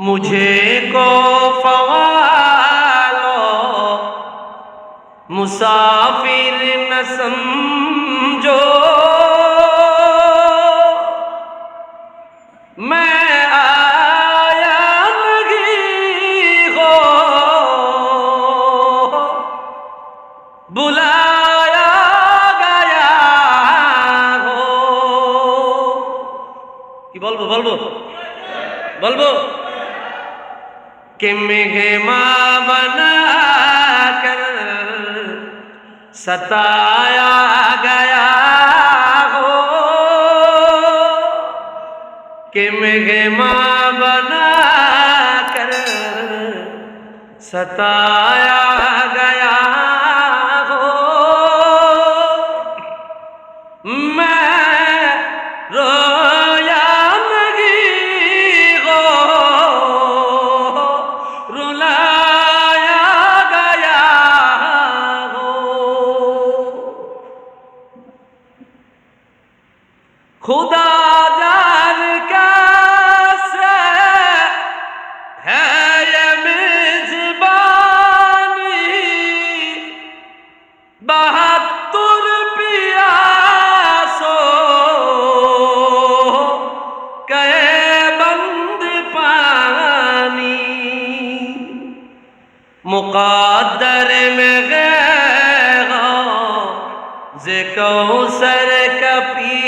مجھے کو فوالو، مسافر نہ سمجھو۔ میں آیا نہیں ہو، بلایا گیا ہو۔ کی بولو بولو بولبو۔ کہ مہما بنا کر ستایا گیا ہو۔ کہ مہما بنا کر ستایا খুদা যার কাছে হ্যাঁ মেজবানি। বাহাত্তর পিয়াস। কে বন্দ পানি। মুকাদ্দর মে গে যে কৌসর কপি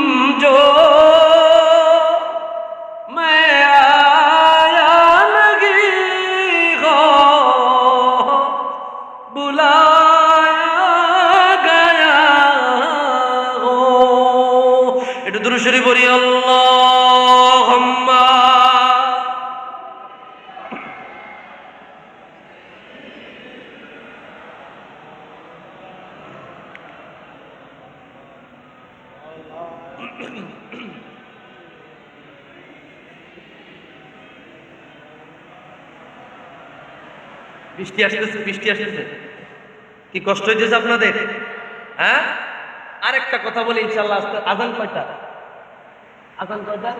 দুরুশরী পড়ি বৃষ্টি আসতেছে বৃষ্টি আসতেছে। কি কষ্ট হইতেছে আপনাদের হ্যাঁ? আরেকটা কথা বলি ইনশাল্লাহ আজান কয়টা? আজান কয়টা